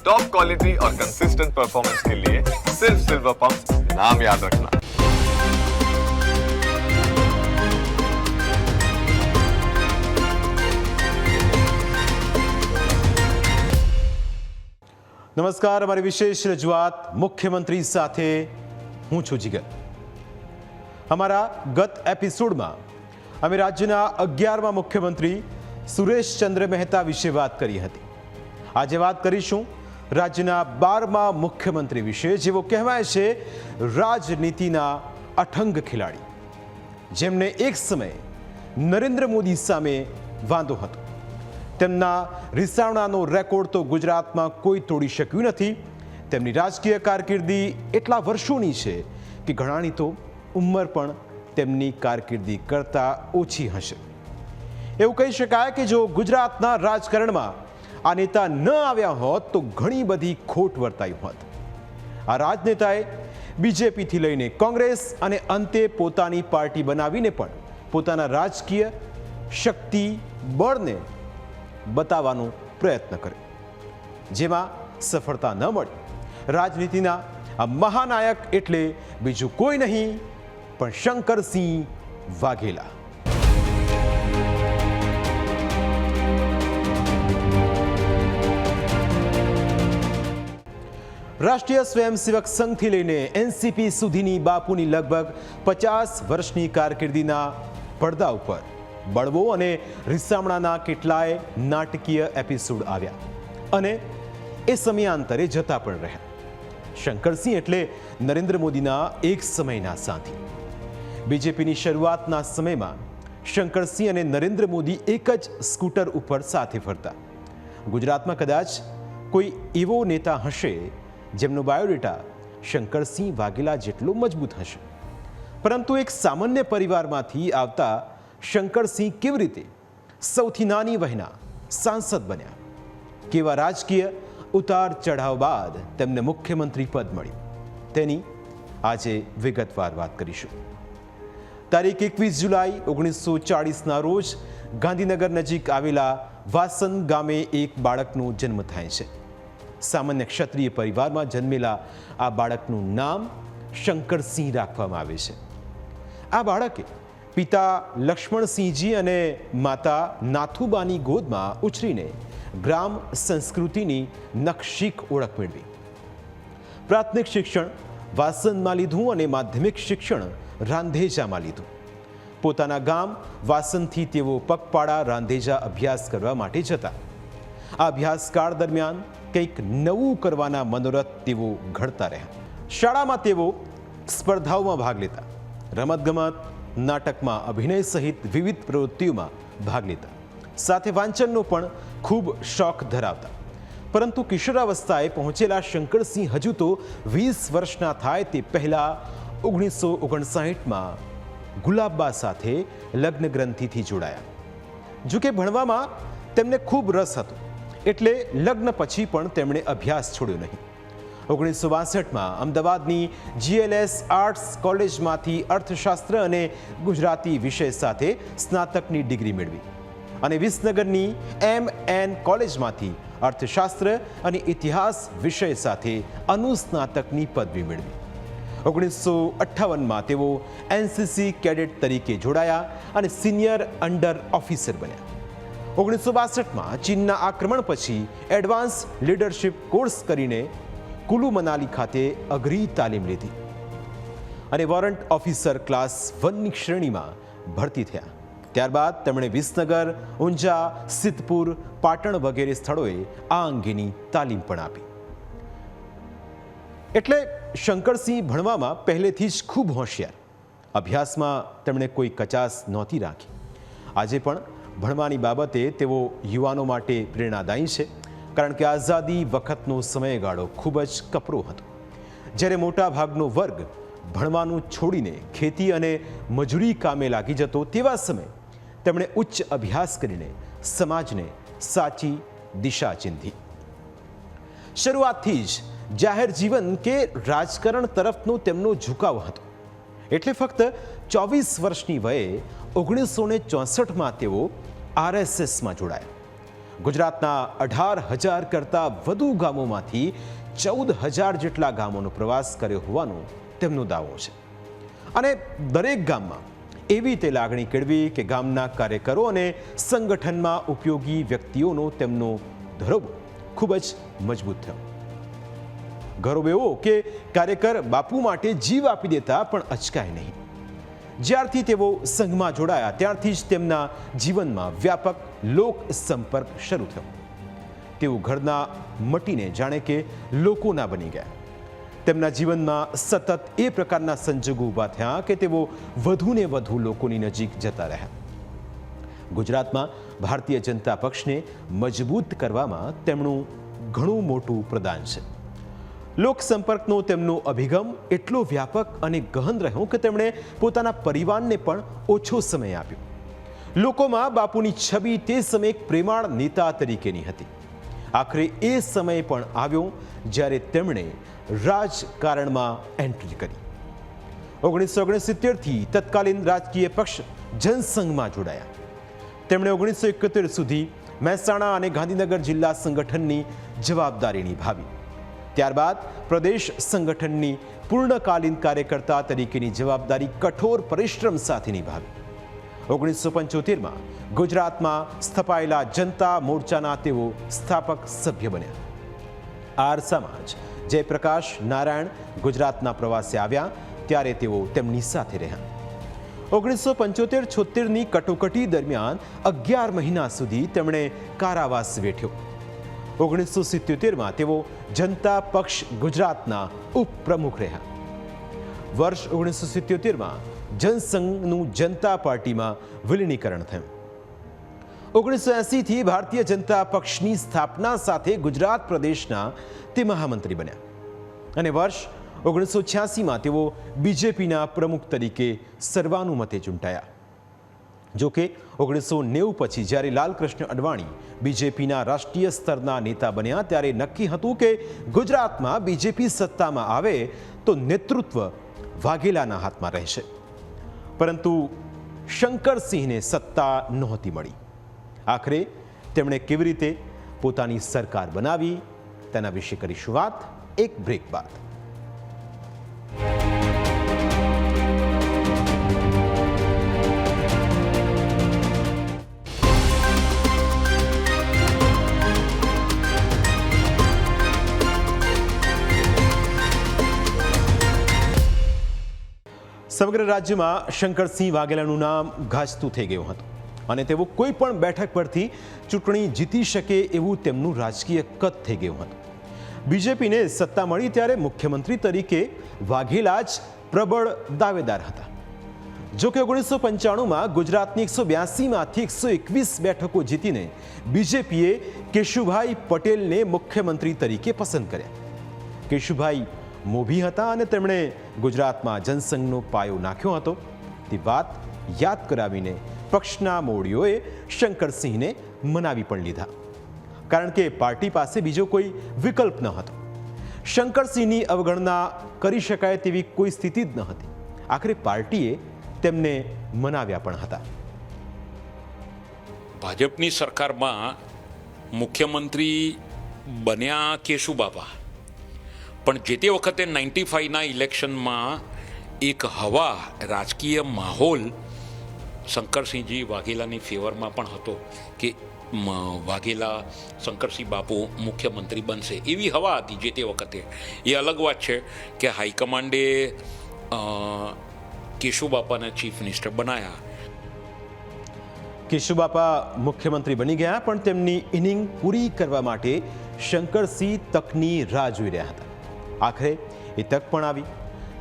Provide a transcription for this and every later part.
Top quality और consistent performance के लिए सिर्फ सिल्वर पंप नाम याद रखना નમસ્કાર અમારી વિશેષ રજૂઆત મુખ્યમંત્રી સાથે હું છું જીગર અમારા ગત એપિસોડમાં અમે રાજ્યના અગિયારમા મુખ્યમંત્રી સુરેશચંદ્ર મહેતા વિશે વાત કરી હતી આજે વાત કરીશું રાજ્યના બારમા મુખ્યમંત્રી વિશે જેવો કહેવાય છે રાજનીતિના અઠંગ ખેલાડી. જેમને એક સમયે નરેન્દ્ર મોદી સામે વાંધો હતો. તેમના રિસાવણાનો રેકોર્ડ તો ગુજરાતમાં કોઈ તોડી શક્યું નથી. તેમની રાજકીય કારકિર્દી એટલા વર્ષોની છે કે ઘણાની તો ઉંમર પણ તેમની કારકિર્દી કરતાં ઓછી હશે. એવું કહી શકાય કે જો ગુજરાતના રાજકારણમાં આ નેતા ન આવ્યા હોત તો ઘણી બધી ખોટ વર્તાઈ હોત. આ રાજનેતાએ બીજેપીથી લઈને કોંગ્રેસ અને અંતે પોતાની પાર્ટી બનાવીને પણ પોતાના રાજકીય શક્તિ બળને બતાવવાનો પ્રયત્ન કર્યો. જેમાં સફળતા ન મળી. રાજનીતિના આ મહાનાયક એટલે બીજું કોઈ નહીં પણ શંકરસિંહ વાઘેલા. રાષ્ટ્રીય સ્વયંસેવક સંઘથી લઈને એનસીપી સુધીની બાપુની લગભગ પચાસ વર્ષની કારકિર્દીના પડદા ઉપર બળવો અને રિસામણાના કેટલાય નાટકીય એપિસોડ આવ્યા. અને એ સમયાંતરે જતા પણ રહ્યા. શંકરસિંહ એટલે નરેન્દ્ર મોદીના એક સમયના સાથી. બીજેપીની શરૂઆતના સમયમાં શંકરસિંહ અને નરેન્દ્ર મોદી એક જ સ્કૂટર ઉપર સાથે ફરતા. ગુજરાતમાં કદાચ કોઈ એવો નેતા હશે જેમનો બાયોડેટા શંકરસિંહ વાઘેલા જેટલો મજબૂત હશે. પરંતુ એક સામાન્ય પરિવારમાંથી આવતા શંકરસિંહ કેવી રીતે સૌથી નાની વહેના સાંસદ બન્યા? કેવા રાજકીય ઉતાર ચઢાવ બાદ તેમને મુખ્યમંત્રી પદ મળ્યું? તેની આજે વિગતવાર વાત કરીશું. તારીખ એકવીસ જુલાઈ ઓગણીસો ચાળીસના રોજ ગાંધીનગર નજીક આવેલા વાસન ગામે એક બાળકનો જન્મ થાય છે. સામાન્ય ક્ષત્રિય પરિવારમાં જન્મેલા આ બાળકનું નામ શંકરસિંહ રાખવામાં આવે છે. આ બાળકે પિતા લક્ષ્મણસિંહજી અને માતા નાથુબાની ગોદમાં ઉછરીને ગ્રામ સંસ્કૃતિની નકશીક ઓળખ મેળવી. પ્રાથમિક શિક્ષણ વાસનમાં લીધું અને માધ્યમિક શિક્ષણ રાંધેજામાં લીધું. પોતાના ગામ વાસનથી તેઓ પગપાળા રાંધેજા અભ્યાસ કરવા માટે જતા. આ અભ્યાસકાળ દરમિયાન કંઈક નવું કરવાના મનોરથ તેઓ ઘડતા રહ્યા. શાળામાં તેઓ સ્પર્ધાઓમાં ભાગ લેતા. રમતગમત, નાટકમાં અભિનય સહિત વિવિધ પ્રવૃત્તિઓમાં ભાગ લેતા. સાથે વાંચનનો પણ ખૂબ શોખ ધરાવતા. પરંતુ કિશોરાવસ્થાએ પહોંચેલા શંકરસિંહ હજુ તો વીસ વર્ષના થાય તે પહેલા ઓગણીસો ઓગણસાઠમાં ગુલાબબા સાથે લગ્ન ગ્રંથિથી જોડાયા. જો કે ભણવામાં તેમને ખૂબ રસ હતો. એટલે લગ્ન પછી પણ તેમણે અભ્યાસ છોડ્યો નહીં. ઓગણીસો બાસઠમાં અમદાવાદની જીએલએસ આર્ટ્સ કોલેજમાંથી અર્થશાસ્ત્ર અને ગુજરાતી વિષય સાથે સ્નાતકની ડિગ્રી મેળવી અને વિસનગરની એમ એન કોલેજમાંથી અર્થશાસ્ત્ર અને ઇતિહાસ વિષય સાથે અનુસ્નાતકની પદવી મેળવી. ઓગણીસો અઠ્ઠાવનમાં તેઓ એનસીસી કેડેટ તરીકે જોડાયા અને સિનિયર અંડર ઓફિસર બન્યા. ઓગણીસો બાસઠમાં ચીનના આક્રમણ પછી એડવાન્સ લીડરશિપ કોર્સ કરીને કુલુ મનાલી ખાતે અઘરી તાલીમ લીધી અને વોરંટ ઓફિસર ક્લાસ વનની શ્રેણીમાં ભરતી થયા. ત્યારબાદ તેમણે વિસનગર, ઊંઝા, સિદ્ધપુર, પાટણ વગેરે સ્થળોએ આ અંગેની તાલીમ પણ આપી. એટલે શંકરસિંહ ભણવામાં પહેલેથી જ ખૂબ હોશિયાર. અભ્યાસમાં તેમણે કોઈ કચાસ નહોતી રાખી. આજે પણ ભણવાની બાબતે તેઓ યુવાનો માટે પ્રેરણાદાયી છે, કારણ કે આઝાદી વખતનો સમયગાળો ખૂબ જ કપરો હતો. જ્યારે મોટાભાગનો વર્ગ ભણવાનું છોડીને ખેતી અને મજૂરી કામે લાગી જતો તેવા સમયે તેમણે ઉચ્ચ અભ્યાસ કરીને સમાજને સાચી દિશા ચિંધી. શરૂઆતથી જ જાહેર જીવન કે રાજકારણ તરફનો તેમનો ઝુકાવ હતો. એટલે ફક્ત ચોવીસ વર્ષની વયે ઓગણીસો ને ચોસઠમાં તેઓ આરએસએસમાં જોડાયા. ગુજરાતના અઢાર હજાર કરતાં વધુ ગામોમાંથી ચૌદ હજાર જેટલા ગામોનો પ્રવાસ કર્યો હોવાનો તેમનો દાવો છે. અને દરેક ગામમાં એવી તે લાગણી કેળવી કે ગામના કાર્યકરો અને સંગઠનમાં ઉપયોગી વ્યક્તિઓનો તેમનો ધરોબો ખૂબ જ મજબૂત થયો. ગૌરવ એવો કે કાર્યકર બાપુ માટે જીવ આપી દેતા પણ અચકાય નહીં. જ્યારથી તેઓ સંઘમાં જોડાયા, ત્યારથી જ તેમના જીવનમાં વ્યાપક લોક સંપર્ક શરૂ થયો. તેઓ ઘરના મટીને જાણે કે લોકોના બની ગયા. તેમના જીવનમાં સતત એ પ્રકારના સંજોગો ઊભા થયા કે તેઓ વધુને વધુ લોકોની નજીક જતા રહ્યા. ગુજરાતમાં ભારતીય જનતા પક્ષને મજબૂત કરવામાં તેમનું ઘણું મોટું પ્રદાન છે. લોક સંપર્કનો તેમનો અભિગમ એટલો વ્યાપક અને ગહન રહ્યો કે તેમણે પોતાના પરિવારને પણ ઓછો સમય આપ્યો. લોકોમાં બાપુની છબી તે સમયે એક પ્રેમાળ નેતા તરીકેની હતી. આખરે એ સમય પણ આવ્યો જ્યારે તેમણે રાજકારણમાં એન્ટ્રી કરી. ઓગણીસો ઓગણસિત્તેરથી તત્કાલીન રાજકીય પક્ષ જનસંઘમાં જોડાયા. તેમણે ઓગણીસો એકોતેર સુધી મહેસાણા અને ગાંધીનગર જિલ્લા સંગઠનની જવાબદારી નિભાવી ત્યારબાદ પ્રદેશ સંગઠનની પૂર્ણકાલીન કાર્યકર્તા તરીકેની જવાબદારી કઠોર પરિશ્રમ સાથે નિભાવી. ઓગણીસો પંચોતેરમાં ગુજરાતમાં સ્થપાયેલા જનતા મોરચાના તેઓ સ્થાપક સભ્ય બન્યા. આર સમાજ, જયપ્રકાશ નારાયણ ગુજરાતના પ્રવાસે આવ્યા ત્યારે તેઓ તેમની સાથે રહ્યા. ઓગણીસો પંચોતેર છોતેરની કટોકટી દરમિયાન અગિયાર મહિના સુધી તેમણે કારાવાસ વેઠ્યો. ઓગણીસો સિત્યોતેરમાં તેઓ જનતા પક્ષ ગુજરાતના ઉપપ્રમુખ રહ્યા. વર્ષ ઓગણીસો સિત્યોતેરમાં જનસંઘનું જનતા પાર્ટીમાં વિલીનીકરણ થયું. ઓગણીસો એંસીથી ભારતીય જનતા પક્ષની સ્થાપના સાથે ગુજરાત પ્રદેશના તે મહામંત્રી બન્યા. અને વર્ષ ઓગણીસો છ્યાસીમાં તેઓ બીજેપીના પ્રમુખ તરીકે સર્વાનુમતે ચૂંટાયા. જો કે ઓગણીસો નેવું પછી જ્યારે લાલકૃષ્ણ અડવાણી બીજેપીના રાષ્ટ્રીય સ્તરના નેતા બન્યા ત્યારે નક્કી હતું કે ગુજરાતમાં બીજેપી સત્તામાં આવે તો નેતૃત્વ વાઘેલાના હાથમાં રહેશે. પરંતુ શંકરસિંહને સત્તા નહોતી મળી. આખરે તેમણે કેવી રીતે પોતાની સરકાર બનાવી તેના વિશે કરીશું વાત એક બ્રેક બાદ. સમગ્ર રાજ્યમાં શંકરસિંહ વાઘેલાનું નામ ગાજતું થઈ ગયું હતું. અને તેઓ કોઈ પણ બેઠક પરથી ચૂંટણી જીતી શકે એવું તેમનું રાજકીય કદ થઈ ગયું હતું. બીજેપીને સત્તા મળી ત્યારે મુખ્યમંત્રી તરીકે વાઘેલા જ પ્રબળ દાવેદાર હતા. જો કે ઓગણીસો પંચાણુંમાં ગુજરાતની એકસો બ્યાસીમાંથી એકસો એકવીસ બેઠકો જીતીને બીજેપીએ કેશુભાઈ પટેલને મુખ્યમંત્રી તરીકે પસંદ કર્યા. કેશુભાઈ મોભી હતા અને તેમણે ગુજરાતમાં જનસંઘનો પાયો નાખ્યો હતો. તે વાત યાદ કરાવીને પક્ષના મોડીઓએ શંકરસિંહને મનાવી પણ લીધા. કારણ કે પાર્ટી પાસે બીજો કોઈ વિકલ્પ ન હતો. શંકરસિંહની અવગણના કરી શકાય તેવી કોઈ સ્થિતિ જ ન હતી. આખરે પાર્ટીએ તેમને મનાવ્યા પણ હતા. ભાજપની સરકારમાં મુખ્યમંત્રી બન્યા કેશુબાબા પણ જે તે વખતે નાઇન્ટી ફાઈવના ઇલેક્શનમાં એક હવા રાજકીય માહોલ શંકરસિંહજી વાઘેલાની ફેવરમાં પણ હતો કે વાઘેલા શંકરસિંહ બાપુ મુખ્યમંત્રી બનશે એવી હવા હતી જે તે વખતે. એ અલગ વાત છે કે હાઈકમાન્ડે કેશુબાપાને ચીફ મિનિસ્ટર બનાયા. કેશુબાપા મુખ્યમંત્રી બની ગયા, પણ તેમની ઇનિંગ પૂરી કરવા માટે શંકરસિંહ તકની રાહ જોઈ રહ્યા હતા. આખરે એ તક પણ આવી.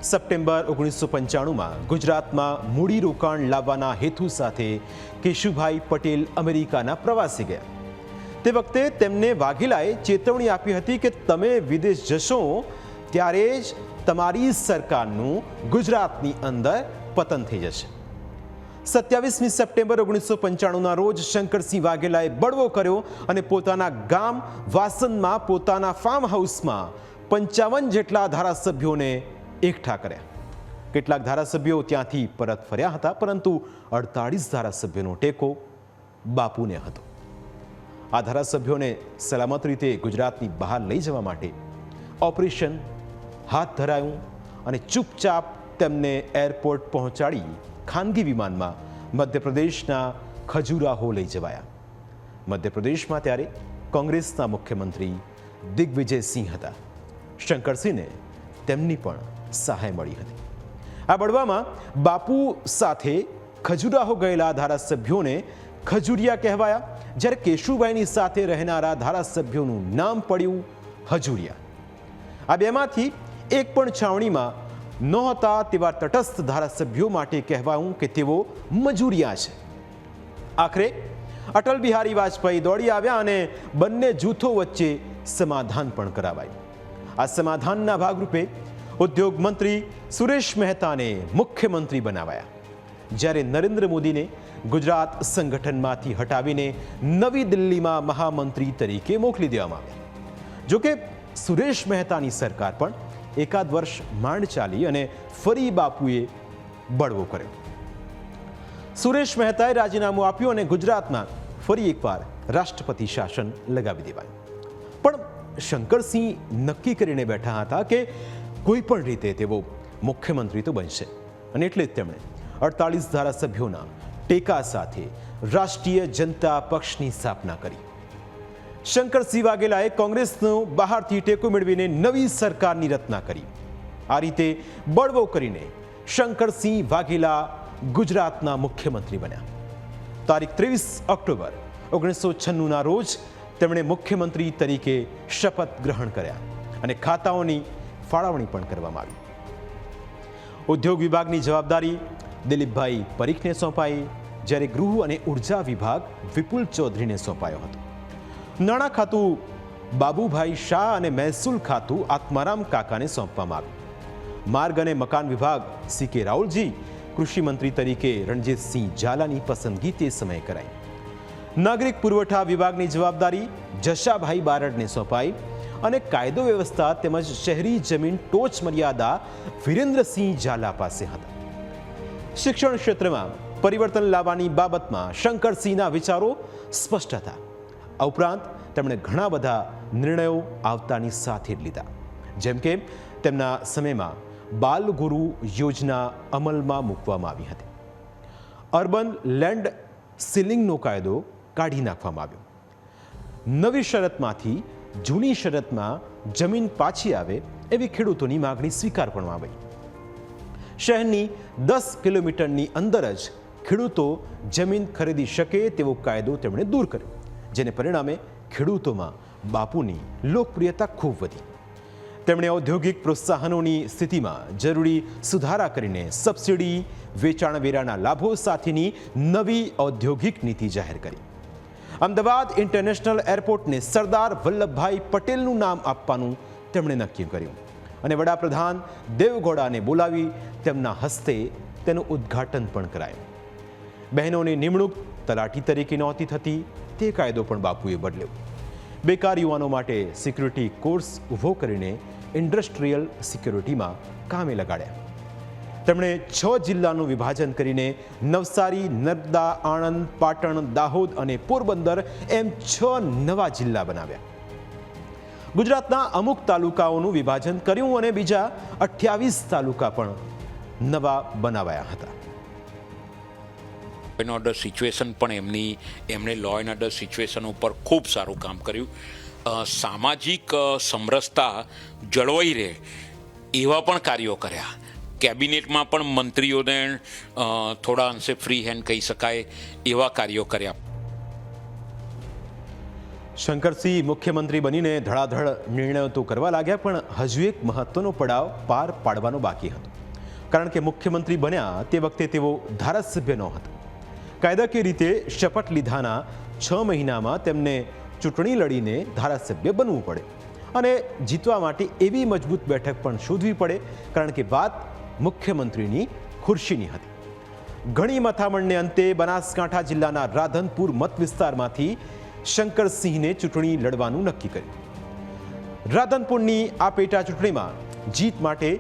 સપ્ટેમ્બર ઓગણીસો પંચાણુંમાં ગુજરાતમાં મૂડી રોકાણ લાવવાના હેતુ સાથે કેશુભાઈ પટેલ અમેરિકાના પ્રવાસે ગયા. તે વખતે તેમને વાઘેલાએ ચેતવણી આપી હતી કે તમે વિદેશ જશો ત્યારે જ તમારી સરકારનું ગુજરાતની અંદર પતન થઈ જશે. સત્યાવીસમી સપ્ટેમ્બર ઓગણીસો પંચાણુંના રોજ શંકરસિંહ વાઘેલાએ બળવો કર્યો અને પોતાના ગામ વાસનમાં પોતાના ફાર્મ હાઉસમાં પંચાવન જેટલા ધારાસભ્યોને એકઠા કર્યા. કેટલાક ધારાસભ્યો ત્યાંથી પરત ફર્યા હતા, પરંતુ અડતાળીસ ધારાસભ્યોનો ટેકો બાપુને હતો. આ ધારાસભ્યોને સલામત રીતે ગુજરાતની બહાર લઈ જવા માટે ઓપરેશન હાથ ધરાયું અને ચૂપચાપ તેમને એરપોર્ટ પહોંચાડી ખાનગી વિમાનમાં મધ્યપ્રદેશના ખજુરાહો લઈ જવાયા. મધ્યપ્રદેશમાં ત્યારે કોંગ્રેસના મુખ્યમંત્રી દિગ્વિજયસિંહ હતા. શંકરસિંહને તેમની પણ સહાય મળી હતી. આ બળવામાં બાપુ સાથે ખજુરાહો ગયેલા ધારાસભ્યોને ખજુરિયા કહેવાયા, જ્યારે કેશુભાઈની સાથે રહેનારા ધારાસભ્યોનું નામ પડ્યું હજુરિયા. આ બેમાંથી એક પણ છાવણીમાં નહોતા તેવા તટસ્થ ધારાસભ્યો માટે કહેવાયું કે તેઓ મજૂરિયા છે. આખરે અટલ બિહારી વાજપેયી દોડી આવ્યા અને બંને જૂથો વચ્ચે સમાધાન પણ કરાવાયું. આ સમાધાનના ભાગરૂપે ઉદ્યોગ મંત્રી સુરેશ મહેતાને મુખ્યમંત્રી બનાવાયા. જ્યારે નરેન્દ્ર મોદીને ગુજરાત સંગઠનમાંથી હટાવીને નવી દિલ્હીમાં મહામંત્રી તરીકે મોકલી દેવામાં આવ્યા જોકે સુરેશ મહેતાની સરકાર પણ એકાદ વર્ષ માંડ ચાલી અને ફરી બાપુએ બળવો કર્યો. સુરેશ મહેતાએ રાજીનામું આપ્યું અને ગુજરાતમાં ફરી એકવાર રાષ્ટ્રપતિ શાસન લગાવી દેવાયું. પણ શંકરસિંહ નક્કી કરીને બેઠા હતા કે કોઈ પણ રીતે તેઓ મુખ્યમંત્રી તો બનશે. અને એટલે જ તેમણે અડતાલીસ ધારાસભ્યોના ટેકા સાથે રાષ્ટ્રીય જનતા પક્ષની સ્થાપના કરી. શંકરસિંહ વાઘેલાએ કોંગ્રેસનો બહારથી ટેકો મેળવીને નવી સરકારની રચના કરી. આ રીતે બળવો કરીને શંકરસિંહ વાઘેલા ગુજરાતના મુખ્યમંત્રી બન્યા. તારીખ ત્રેવીસ ઓક્ટોબર ઓગણીસો છન્નુંના રોજ તેમણે મુખ્યમંત્રી તરીકે શપથ ગ્રહણ કર્યા અને ખાતાઓની ફાળવણી પણ કરવામાં આવી. ઉદ્યોગ વિભાગની જવાબદારી દિલીપભાઈ પરીખને સોંપાઈ, જ્યારે ગૃહ અને ઊર્જા વિભાગ વિપુલ ચૌધરીને સોંપાયો હતો. નાણાં ખાતું બાબુભાઈ શાહ અને મહેસૂલ ખાતું આત્મારામ કાકાને સોંપવામાં આવ્યું. માર્ગ અને મકાન વિભાગ સી કે રાહુલજી, કૃષિ મંત્રી તરીકે રણજીતસિંહ ઝાલાની પસંદગી તે સમયે કરાઈ. નાગરિક પુરવઠા વિભાગની જવાબદારી જશાભાઈ બારડને સોંપાઈ અને કાયદો વ્યવસ્થા તેમજ શહેરી જમીન ટોચ મર્યાદા વિરેન્દ્રસિંહ ઝાલા પાસે હતા. શિક્ષણ ક્ષેત્રમાં પરિવર્તન લાવવાની બાબતમાં શંકરસિંહના વિચારો સ્પષ્ટ હતા. આ ઉપરાંત તેમણે ઘણા બધા નિર્ણયો આવતાની સાથે લીધા. જેમ કે તેમના સમયમાં બાલગુરુ યોજના અમલમાં મૂકવામાં આવી હતી. અર્બન લેન્ડ સીલિંગનો કાયદો કાઢી નાખવામાં આવ્યો. નવી શરતમાંથી જૂની શરતમાં જમીન પાછી આવે એવી ખેડૂતોની માગણી સ્વીકારવામાં આવી. શહેરની દસ કિલોમીટરની અંદર જ ખેડૂતો જમીન ખરીદી શકે તેવો કાયદો તેમણે દૂર કર્યો, જેને પરિણામે ખેડૂતોમાં બાપુની લોકપ્રિયતા ખૂબ વધી. તેમણે ઔદ્યોગિક પ્રોત્સાહનોની સ્થિતિમાં જરૂરી સુધારા કરીને સબસિડી, વેચાણ વેરાના લાભો સાથેની નવી ઔદ્યોગિક નીતિ જાહેર કરી. અમદાવાદ ઇન્ટરનેશનલ એરપોર્ટને સરદાર વલ્લભભાઈ પટેલનું નામ આપવાનું તેમણે નક્કી કર્યું. અને વડાપ્રધાન દેવગૌડાને બોલાવી તેમના હસ્તે તેનું ઉદ્ઘાટન પણ કરાયું. બહેનોની નિમણૂક તલાટી તરીકે નહોતી થતી, તે કાયદો પણ બાપુએ બદલ્યો. બેકાર યુવાનો માટે સિક્યુરિટી કોર્સ ઊભો કરીને ઇન્ડસ્ટ્રીયલ સિક્યુરિટીમાં કામે લગાડ્યા. તેમણે છ જિલ્લાનું વિભાજન કરીને નવસારી, નર્મદા, આણંદ, પાટણ, દાહોદ અને પોરબંદર એમ છ નવા જિલ્લા બનાવ્યા. ગુજરાતના અમુક તાલુકાઓનું વિભાજન કર્યું અને બીજા અઠ્યાવીસ તાલુકા પણ નવા બનાવાયા હતા. એન્ડ ઓર્ડર સિચ્યુએશન પણ એમની, એમણે લો એન્ડ ઓર્ડર સિચ્યુએશન ઉપર ખૂબ સારું કામ કર્યું. સામાજિક સમરસતા જળવાઈ રહે એવા પણ કાર્યો કર્યા. કેબિનેટમાં પણ મંત્રીઓને થોડા અંશે ફ્રી હેન્ડ કહી શકાય એવા કાર્યો કર્યા. શંકરસિંહ મુખ્યમંત્રી બનીને ધડાધડ નિર્ણયો તો કરવા લાગ્યા, પણ હજુ એક મહત્વનો પડાવ પાર પાડવાનો બાકી હતો. કારણ કે મુખ્યમંત્રી બન્યા તે વખતે તેઓ ધારાસભ્ય ન હતા કાયદાકીય રીતે શપથ લીધાના છ મહિનામાં તેમને ચૂંટણી લડીને ધારાસભ્ય બનવું પડે. અને જીતવા માટે એવી મજબૂત બેઠક પણ શોધવી પડે, કારણ કે વાત મુખ્યમંત્રીની ખુરશીની હતી. ઘણી મથામણને અંતે બનાસકાંઠા જિલ્લાના રાધનપુર મત વિસ્તારમાંથી શંકરસિંહને ચૂંટણી લડવાનું નક્કી કર્યું. રાધનપુરની આ પેટા ચૂંટણીમાં જીત માટે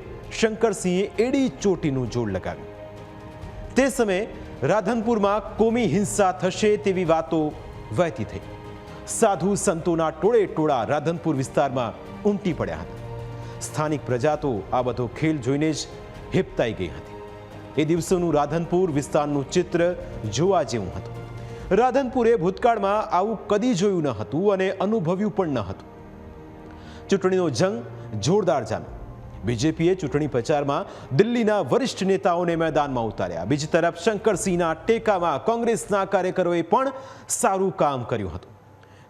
શંકરસિંહે એડી ચોટીનું જોડ લગાવ્યું. તે સમયે રાધનપુરમાં કોમી હિંસા થશે તેવી વાતો વહેતી થઈ. સાધુ સંતોના ટોળે ટોળા રાધનપુર વિસ્તારમાં ઉમટી પડ્યા હતા. સ્થાનિક પ્રજા તો આ બધો ખેલ જોઈને જ હેપતાઈ ગઈ હતી. એ દિવસોનું રાધનપુર વિસ્તારનું ચિત્ર જોવા જેવું હતું. રાધનપુરે ભૂતકાળમાં આવું કદી જોયું ન હતું અને અનુભવ્યું પણ ન હતું. ચૂંટણીનો જંગ જોરદાર જામ્યો. બીજેપીએ ચૂંટણી પ્રચારમાં દિલ્હીના વરિષ્ઠ નેતાઓને મેદાનમાં ઉતાર્યા. બીજી તરફ શંકરસિંહના ટેકામાં કોંગ્રેસના કાર્યકરોએ પણ સારું કામ કર્યું હતું.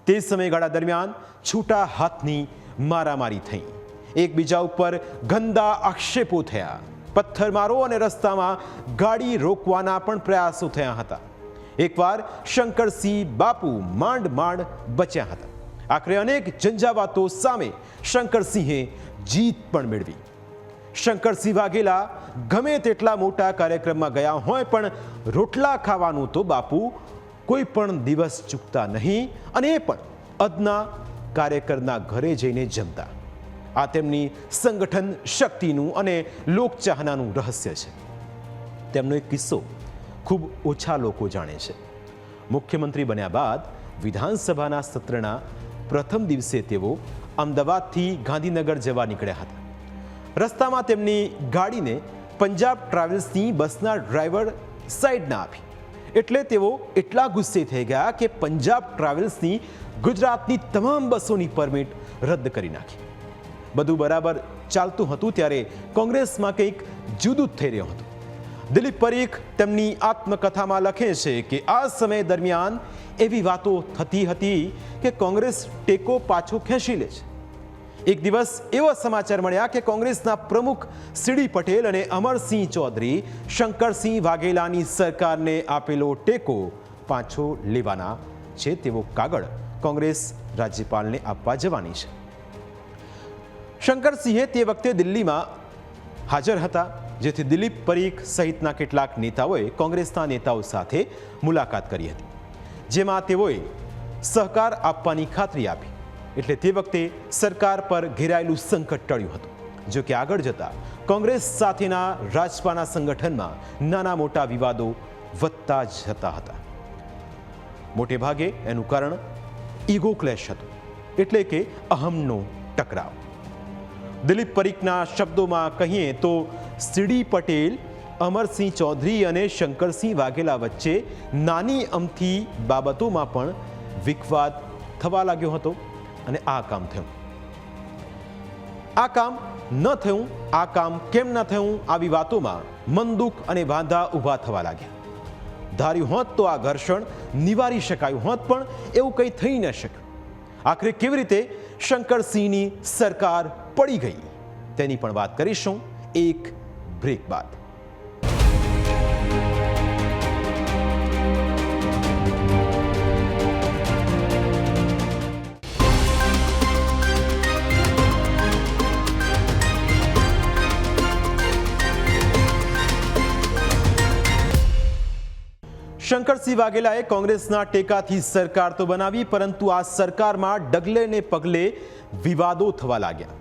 તે સમયગાળા દરમિયાન છૂટા હાથની મારામારી થઈ. એકબીજા ઉપર ગંદા આક્ષેપો થયા. પથ્થરમારો અને રસ્તામાં ગાડી રોકવાના પણ પ્રયાસો થયા હતા. એકવાર શંકરસિંહ બાપુ માંડ માંડ બચ્યા હતા. આખરે અનેક ઝંઝાવાતો સામે શંકરસિંહે જીત પણ મેળવી. શંકરસિંહ વાઘેલા ગમે તેટલા મોટા કાર્યક્રમમાં ગયા હોય પણ રોટલા ખાવાનું તો બાપુ કોઈ પણ દિવસ ચૂકતા નહીં અને એ પણ અદના કાર્યકરના ઘરે જઈને જમતા. આ તેમની સંગઠન શક્તિનું અને લોકચાહનાનું રહસ્ય છે. તેમનો એક કિસ્સો ખૂબ ઓછા લોકો જાણે છે. મુખ્યમંત્રી બન્યા બાદ વિધાનસભાના સત્રના પ્રથમ દિવસે તેઓ અમદાવાદથી ગાંધીનગર જવા નીકળ્યા હતા. રસ્તામાં તેમની ગાડીને પંજાબ ટ્રાવેલ્સની બસના ડ્રાઈવર સાઈડના આપી. એટલે તેઓ એટલા ગુસ્સે થઈ ગયા કે પંજાબ ટ્રાવેલ્સની ગુજરાતની તમામ બસોની પરમિટ રદ કરી નાખી. બધું બરાબર ચાલતું હતું ત્યારે કોંગ્રેસમાં કંઈક જુદું થઈ રહ્યું હતું. દિલીપ પરીખ તેમની આત્મકથામાં લખે છે કે આ સમય દરમિયાન એવી વાતો થતી હતી કે કોંગ્રેસ ટેકો પાછો ખેંચી લે છે. એક દિવસ એવા સમાચાર મળ્યા કે કોંગ્રેસના પ્રમુખ સીડી પટેલ અને અમરસિંહ ચૌધરી શંકરસિંહ વાઘેલાની સરકારને આપેલો ટેકો પાછો લેવાના છે તેવો કાગળ કોંગ્રેસ રાજ્યપાલને આપવા જવાની છે. શંકરસિંહે તે વખતે દિલ્હીમાં હાજર હતા, જેથી દિલીપ પરીખ સહિતના કેટલાક નેતાઓએ કોંગ્રેસના નેતાઓ સાથે મુલાકાત કરી હતી, જેમાં તેઓએ સહકાર આપવાની ખાતરી આપી. એટલે તે વખતે સરકાર પર ઘેરાયેલું સંકટ ટળ્યું હતું. જોકે આગળ જતા કોંગ્રેસ સાથેના રાજપાના સંગઠનમાં નાના મોટા વિવાદો વધતા જતા હતા. મોટે ભાગે એનું કારણ ઈગો ક્લેશ હતું, એટલે કે અહમનો ટકરાવ. દિલીપ પરીખના શબ્દોમાં કહીએ તો સીડી પટેલ, અમરસિંહ ચૌધરી અને શંકરસિંહ વાઘેલા વચ્ચે નાની અમથી બાબતોમાં પણ વિખવાદ થવા લાગ્યો હતો અને આ કામ થયું. આ કામ ન થયું, આ કામ કેમ ન થયું આવી વાતોમાં મનદુખ અને વાંધા ઊભા થવા લાગ્યા. ધાર્યું હોત તો આ ઘર્ષણ નિવારી શકાયું હોત પણ એવું કંઈ થઈ ન શક્યું. આખરે કેવી રીતે શંકરસિંહની સરકાર પડી ગઈ. તેની પણ વાત કરીશું એક બ્રેક બાદ. શંકરસિંહ વાઘેલાએ કોંગ્રેસના ટેકાથી સરકાર તો બનાવી, પરંતુ આ સરકારમાં ડગલે ને પગલે વિવાદો થવા લાગ્યા.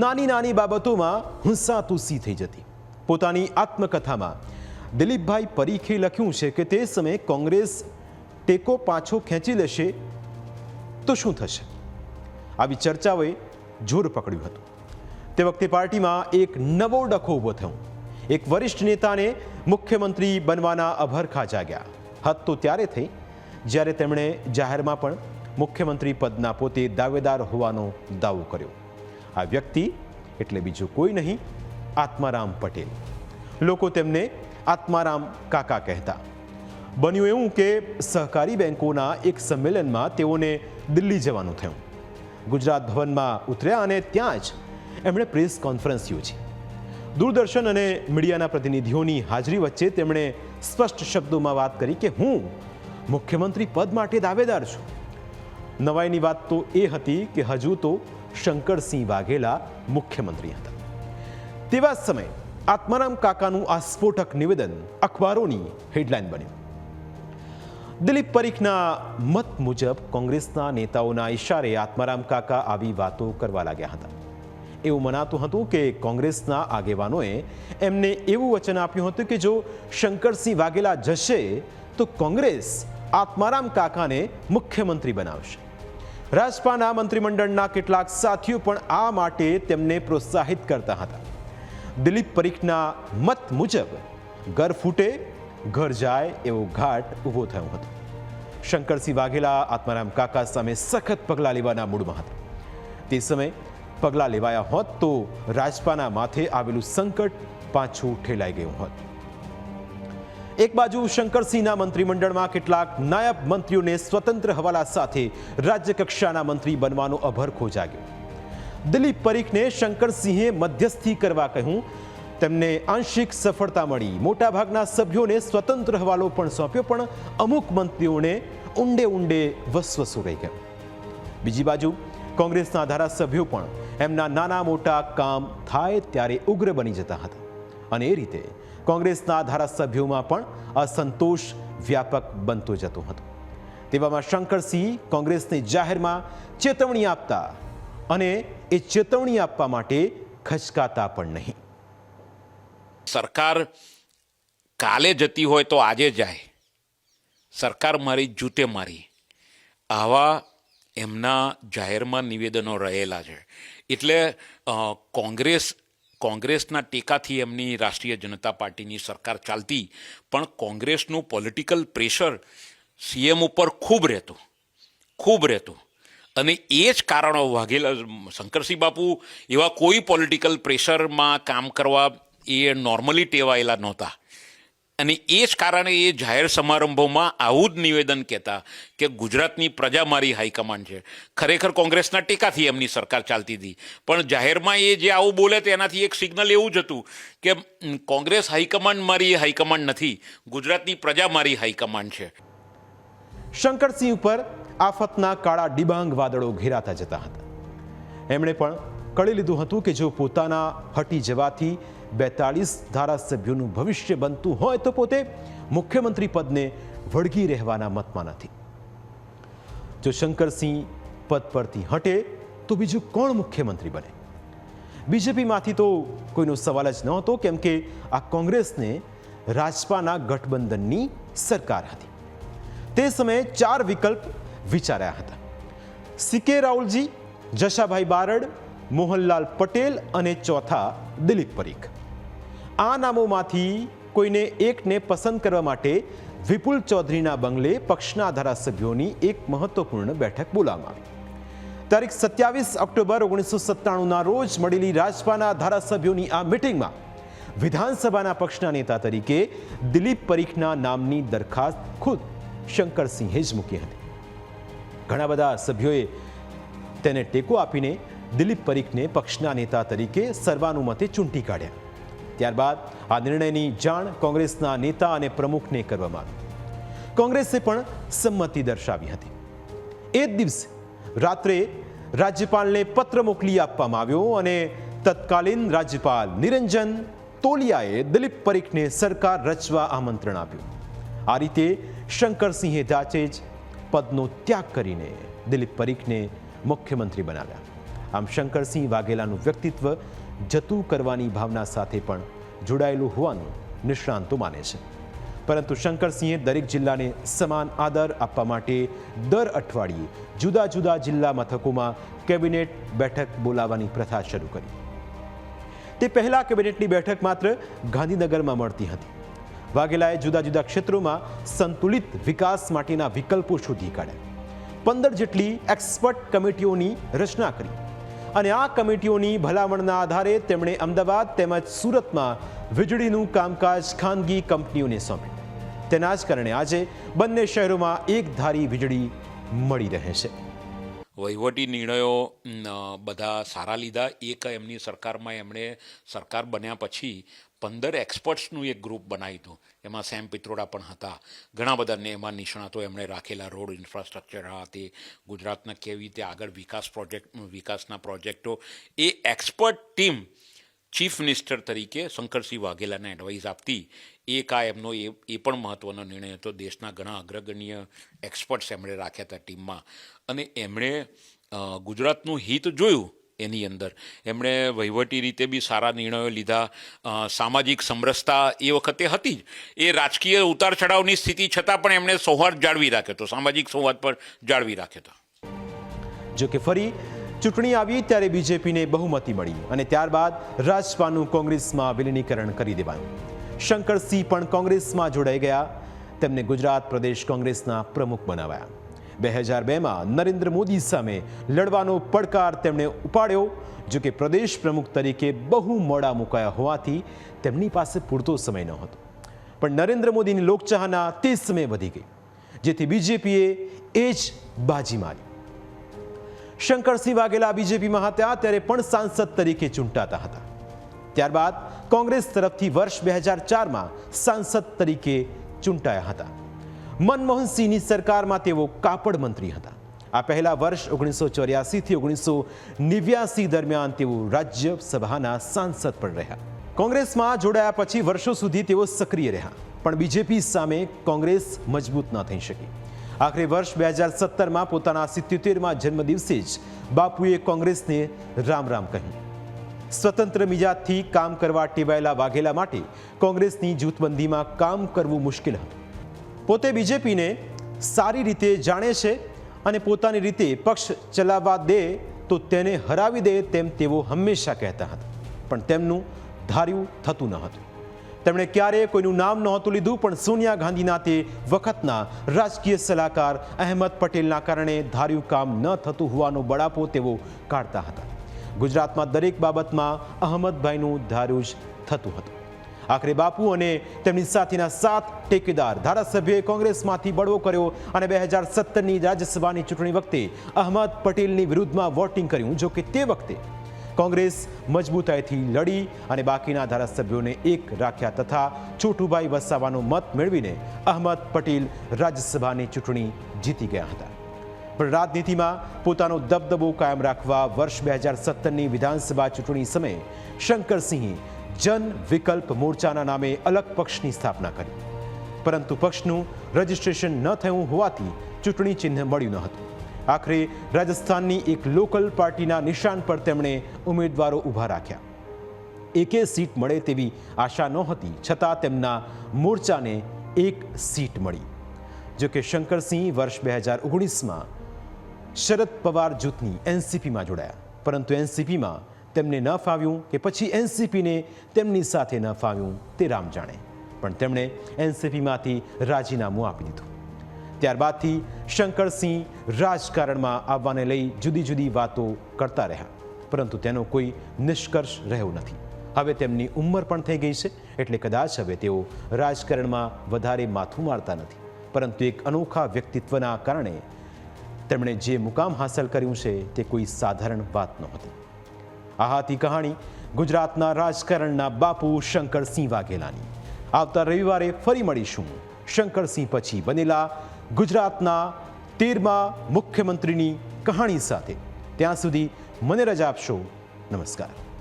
નાની નાની બાબતોમાં હુંસાતુસી થઈ જતી. પોતાની આત્મકથામાં દિલીપભાઈ પરીખે લખ્યું છે કે તે સમયે કોંગ્રેસ ટેકો પાછો ખેંચી લેશે તો શું થશે? આવી ચર્ચાઓએ જોર પકડ્યું હતું. તે વખતે પાર્ટીમાં એક નવો ડખો ઊભો થયો. એક વરિષ્ઠ નેતાને મુખ્યમંત્રી બનવાના અભરખા જાગ્યા હદ તો ત્યારે થઈ, જ્યારે તેમણે જાહેરમાં પણ મુખ્યમંત્રી પદના પોતે દાવેદાર હોવાનો દાવો કર્યો. આ વ્યક્તિ એટલે બીજું કોઈ નહીં, આત્મારામ પટેલ. લોકો તેમને આત્મારામ કાકા કહેતા. બન્યું એવું કે સહકારી બેંકોના એક સંમેલનમાં તેઓને દિલ્હી જવાનું થયું. ગુજરાત ભવનમાં ઉતર્યા અને ત્યાં જ એમણે પ્રેસ કોન્ફરન્સ યોજી. દૂરદર્શન અને મીડિયાના પ્રતિનિધિઓની હાજરી વચ્ચે તેમણે સ્પષ્ટ શબ્દોમાં વાત કરી કે હું મુખ્યમંત્રી પદ માટે દાવેદાર છું. નવાઈની વાત તો એ હતી કે હજુ તો શંકરસિંહ વાઘેલા મુખ્યમંત્રી હતા. તેવા જ સમયે આત્મારામ કાકાનું આ સ્ફોટક નિવેદન અખબારોની હેડલાઇન બન્યું. દિલીપ પરીખના મત મુજબ કોંગ્રેસના નેતાઓના ઈશારે આત્મારામ કાકા આવી વાતો કરવા લાગ્યા હતા. એવું મનાતું હતું કે કોંગ્રેસના આગેવાનોએ એમને એવું વચન આપ્યું હતું કે જો શંકરસિંહ વાઘેલા જશે, તો કોંગ્રેસ આત્મારામ કાકાને મુખ્યમંત્રી બનાવશે. રાજપાના મંત્રીમંડળના કેટલાક સાથીઓ પણ આ માટે તેમને પ્રોત્સાહિત કરતા હતા. દિલીપ પરીખના મત મુજબ, ઘર ફૂટે, ઘર જાય એવો ઘાટ ઊભો થયો હતો. શંકરસિંહ વાઘેલા આત્મારામ કાકા સામે સખત પગલાં લેવાના મૂડમાં હતા. તે સમયે પગલાં લેવાયા હોત તો રાજપાના માથે આવેલું સંકટ પાછું ઠેલાઈ ગયું હોત. એક બાજુ શંકરસિંહના મંત્રીમંડળમાં કેટલાક નાયબ મંત્રીઓને સ્વતંત્ર હવાલા સાથે રાજ્યકક્ષાના મંત્રી બનવાનો અભરખો જાગ્યો દિલીપ પરીખને શંકરસિંહે મધ્યસ્થી કરવા કહ્યું, તેમને આંશિક સફળતા મળી. મોટાભાગના સભ્યોને સ્વતંત્ર હવાલો પણ સોંપ્યો, પણ અમુક મંત્રીઓને ઊંડે ઊંડે વસવસો રહી ગયો. બીજી બાજુ કોંગ્રેસના ધારાસભ્યો પણ એમના નાના મોટા કામ થાય ત્યારે ઉગ્ર બની જતા હતા. અને એ રીતે કોંગ્રેસના ધારાસભ્યોમાં પણ અસંતોષ વ્યાપક બનતો જતો હતો. તેવામાં શંકરસિંહ કોંગ્રેસને જાહેરમાં ચેતવણી આપતા અને એ ચેતવણી આપવા માટે ખચકાતા પણ નહીં. સરકાર કાલે જતી હોય તો આજે જાય. સરકાર મારી જૂતે મારી. આવા એમના જાહેરમાં નિવેદનો રહેલા છે. એટલે કોંગ્રેસ, કોંગ્રેસના ટેકાથી એમની રાષ્ટ્રીય જનતા પાર્ટીની સરકાર ચાલતી, પણ કોંગ્રેસનું પોલિટિકલ પ્રેશર સીએમ ઉપર ખૂબ રહેતું ખૂબ રહેતું. અને એ જ કારણો વાઘેલા શંકરસિંહ બાપુ એવા કોઈ પોલિટિકલ પ્રેશરમાં કામ કરવા એ નોર્મલી ટેવાયેલા નહોતા. અને એ જ કારણે એ જાહેર સમારંભોમાં આવું જ નિવેદન કહેતા કે ગુજરાતની પ્રજા મારી હાઈકમાન્ડ છે. ખરેખર કોંગ્રેસના ટેકાથી એમની સરકાર ચાલતી હતી. પણ જાહેરમાં એ જે આવું બોલે તો એનાથી એક સિગ્નલ એવું જ હતું કે કોંગ્રેસ હાઈકમાન્ડ મારી હાઈકમાન્ડ નથી, ગુજરાતની પ્રજા મારી હાઈકમાન્ડ છે. શંકરસિંહ ઉપર આફતના કાળા ડિબાંગ વાદળો ઘેરાતા જતા હતા. એમણે પણ કળી લીધું હતું કે જો પોતાના હટી જવાથી બેતાળીસ ધારાસભ્યોનું ભવિષ્ય બનતું હોય તો પોતે મુખ્યમંત્રી પદને વળગી રહેવાના મતમાં નથી. જો શંકરસિંહ પદ પરથી હટે, તો બીજું કોણ મુખ્યમંત્રી બને? બીજેપીમાંથી તો કોઈનો સવાલ જ નહોતો, કેમ કે આ કોંગ્રેસને રાજપાના ગઠબંધનની સરકાર હતી. તે સમયે ચાર વિકલ્પ વિચાર્યા હતા. સીકે રાહુલજી, જશાભાઈ બારડ, મોહનલાલ પટેલ અને ચોથા દિલીપ પરીખ. આ નામોમાંથી કોઈને એકને પસંદ કરવા માટે વિપુલ ચૌધરીના બંગલે પક્ષના ધારાસભ્યોની એક મહત્વપૂર્ણ બેઠક બોલાવવામાં આવી તારીખ સત્યાવીસ ઓક્ટોબર ઓગણીસો સત્તાણુંના રોજ મળેલી રાજપાના ધારાસભ્યોની આ મિટિંગમાં વિધાનસભાના પક્ષના નેતા તરીકે દિલીપ પરીખના નામની દરખાસ્ત ખુદ શંકરસિંહે જ મૂકી હતી. ઘણા બધા સભ્યોએ તેને ટેકો આપીને દિલીપ પરીખને પક્ષના નેતા તરીકે સર્વાનુમતે ચૂંટી કાઢ્યા. ત્યારબાદ આ નિર્ણયની જાણ કોંગ્રેસના નેતા અને પ્રમુખને કરવામાં આવી. કોંગ્રેસે પણ સંમતિ દર્શાવી હતી. એ જ દિવસે રાત્રે રાજ્યપાલને પત્ર મોકલી આપવામાં આવ્યો અને તત્કાલીન રાજ્યપાલ નિરંજન તોલિયાએ દિલીપ પરીખને સરકાર રચવા આમંત્રણ આપ્યું. આ રીતે શંકરસિંહે જાચે જ પદનો ત્યાગ કરીને દિલીપ પરીખને મુખ્યમંત્રી બનાવ્યા. આમ શંકરસિંહ વાઘેલાનું વ્યક્તિત્વ જતું કરવાની ભાવના સાથે પણ જોડાયેલું હોવાનું નિષ્ણાંતો માને છે. પરંતુ શંકરસિંહે દરેક જિલ્લાને સમાન આદર આપવા માટે દર અઠવાડિયે જુદા જુદા જિલ્લા મથકોમાં કેબિનેટ બેઠક બોલાવવાની પ્રથા શરૂ કરી. તે પહેલા કેબિનેટની બેઠક માત્ર ગાંધીનગરમાં મળતી હતી. વાઘેલાએ જુદા જુદા ક્ષેત્રોમાં સંતુલિત વિકાસ માટેના વિકલ્પો શોધી કાઢ્યા. પંદર જેટલી એક્સપર્ટ કમિટીઓની રચના કરી. અને આ કમિટીઓની ભલામણના આધારે તેમણે અમદાવાદ તેમજ સુરતમાં વીજળીનું કામકાજ ખાનગી કંપનીઓને સોંપ્યું. તેના જ કારણે આજે બંને શહેરોમાં એક ધારી વીજળી મળી રહે છે. વહીવટી નિર્ણયો બધા સારા લીધા. એક એમની સરકારમાં એમણે સરકાર બન્યા પછી પંદર એક્સપર્ટ્સનું એક ગ્રુપ બનાવ્યું હતું. એમાં સેમ પિત્રોડા પણ હતા. ઘણા બધાને એમાં નિષ્ણાતો એમણે રાખેલા રોડ ઇન્ફ્રાસ્ટ્રક્ચર હતી ગુજરાતના કેવી રીતે આગળ વિકાસ પ્રોજેક્ટ વિકાસના પ્રોજેક્ટો એ એક્સપર્ટ ટીમ ચીફ મિનિસ્ટર તરીકે શંકરસિંહ વાઘેલાને એડવાઇસ આપતી. એક આ એમનો એ એ પણ મહત્ત્વનો નિર્ણય હતો. દેશના ઘણા અગ્રગણ્ય એક્સપર્ટ્સ એમણે રાખ્યા હતા ટીમમાં અને એમણે ગુજરાતનું હિત જોયું. એની અંદર. એમણે વહીવટી રીતે બી સારા નિર્ણયો લીધા. સામાજિક સમરસતા એ વખતે હતી જ. એ રાજકીય ઉતાર ચઢાવની સ્થિતિ છતાં પણ એમણે સૌહાર્દ જાળવી રાખ્યો હતો. સામાજિક સૌહાર્દ પર જાળવી રાખ્યો હતો. જો કે ફરી ચૂંટણી આવી ત્યારે બીજેપીને બહુમતી મળી અને ત્યારબાદ રાજપાનું કોંગ્રેસમાં વિલીનીકરણ કરી દેવાયું. શંકરસિંહ પણ કોંગ્રેસમાં જોડાઈ ગયા. તેમને ગુજરાત પ્રદેશ કોંગ્રેસના પ્રમુખ બનાવાયા. બે હજાર બેમાં નરેન્દ્ર મોદી સામે લડવાનો પડકાર તેમણે ઉપાડ્યો, જો કે પ્રદેશ પ્રમુખ તરીકે બહુ મોડા મુકાયા હોવાથી તેમની પાસે પૂરતો સમય ન હતો પણ નરેન્દ્ર મોદીની લોકચાહના તે સમયે વધી ગઈ, જેથી બીજેપીએ એ જ બાજી મારી. શંકરસિંહ વાઘેલા બીજેપીમાં હતા, ત્યારે પણ સાંસદ તરીકે ચૂંટાતા હતા. ત્યારબાદ કોંગ્રેસ તરફથી વર્ષ બે હજાર ચારમાં સાંસદ તરીકે ચૂંટાયા હતા. મનમોહનસિંહની સરકારમાં તેઓ કાપડ મંત્રી હતા. આ પહેલા વર્ષ ઓગણીસો ચોર્યાસીથી ઓગણીસો નેવ્યાસી દરમિયાન તેઓ રાજ્યસભાના સાંસદ પણ રહ્યા. કોંગ્રેસમાં જોડાયા પછી વર્ષો સુધી તેઓ સક્રિય રહ્યા, પણ બીજેપી સામે કોંગ્રેસ મજબૂત ન થઈ શકી. આખરે વર્ષ બે હજાર સત્તરમાં પોતાના સિત્યોતેરમાં જન્મદિવસે જ બાપુએ કોંગ્રેસને રામ રામ કહ્યું. સ્વતંત્ર મિજાજથી કામ કરવા ટેવાયેલા વાઘેલા માટે કોંગ્રેસની જૂથબંધીમાં કામ કરવું મુશ્કેલ હતું. પોતે બીજેપીને સારી રીતે જાણે છે અને પોતાની રીતે પક્ષ ચલાવવા દે તો તેને હરાવી દે તેમ તેઓ હંમેશા કહેતા હતા. પણ તેમનું ધાર્યું થતું ન હતું. તેમણે ક્યારેય કોઈનું નામ નહોતું લીધું, પણ સોનિયા ગાંધીના તે વખતના રાજકીય સલાહકાર અહેમદ પટેલના કારણે ધાર્યું કામ ન થતું હોવાનો બળાપો તેઓ કાઢતા હતા. ગુજરાતમાં દરેક બાબતમાં અહમદભાઈનું ધાર્યું જ થતું હતું. આખરે બાપુ અને તેમની સાથેના સાત ટેકેદાર ધારાસભ્યોએ કોંગ્રેસમાંથી બળવો કર્યો અને બે હજાર સત્તરની રાજ્યસભાની ચૂંટણી વખતે અહમદ પટેલની વિરુદ્ધમાં વોટિંગ કર્યું. જો કે તે વખતે કોંગ્રેસ મજબૂતાઈથી લડી અને બાકીના ધારાસભ્યોને એક રાખ્યા તથા છોટુભાઈ વસાવાનો મત મેળવીને અહમદ પટેલ રાજ્યસભાની ચૂંટણી જીતી ગયા હતા. પણ રાજનીતિમાં પોતાનો દબદબો કાયમ રાખવા વર્ષ બે હજાર સત્તરની વિધાનસભા ચૂંટણી સમયે શંકરસિંહે જન વિકલ્પ મોરચાના નામે અલગ પક્ષની સ્થાપના કરી. પરંતુ પક્ષનું રજિસ્ટ્રેશન ન થયું હોવાથી ચૂંટણી ચિહ્ન મળ્યું ન હતું. આખરે રાજસ્થાનની એક લોકલ પાર્ટીના નિશાન પર તેમણે ઉમેદવારો ઊભા રાખ્યા. એકે સીટ મળે તેવી આશા નહોતી છતાં તેમના મોરચાને એક સીટ મળી. જોકે શંકરસિંહ વર્ષ બે હજાર ઓગણીસમાં શરદ પવાર જૂથની એનસીપીમાં જોડાયા. પરંતુ એનસીપીમાં તેમને ન ફાવ્યું કે પછી એનસીપીને તેમની સાથે ન ફાવ્યું તે રામ જાણે. પણ તેમણે એનસીપીમાંથી રાજીનામું આપી દીધું. ત્યારબાદથી શંકરસિંહ રાજકારણમાં આવવાને લઈ જુદી જુદી વાતો કરતા રહ્યા, પરંતુ તેનો કોઈ નિષ્કર્ષ રહ્યો નથી. હવે તેમની ઉંમર પણ થઈ ગઈ છે, એટલે કદાચ હવે તેઓ રાજકારણમાં વધારે માથું મારતા નથી. પરંતુ એક અનોખા વ્યક્તિત્વના કારણે તેમણે જે મુકામ હાંસલ કર્યું છે તે કોઈ સાધારણ વાત નહોતી. આ હતી કહાણી ગુજરાતના રાજકારણના બાપુ શંકરસિંહ વાઘેલાની. આવતા રવિવારે ફરી મળીશું. શંકરસિંહ પછી બનેલા ગુજરાતના તેરમા મુખ્યમંત્રીની કહાણી સાથે. ત્યાં સુધી મને રજા આપશો. નમસ્કાર.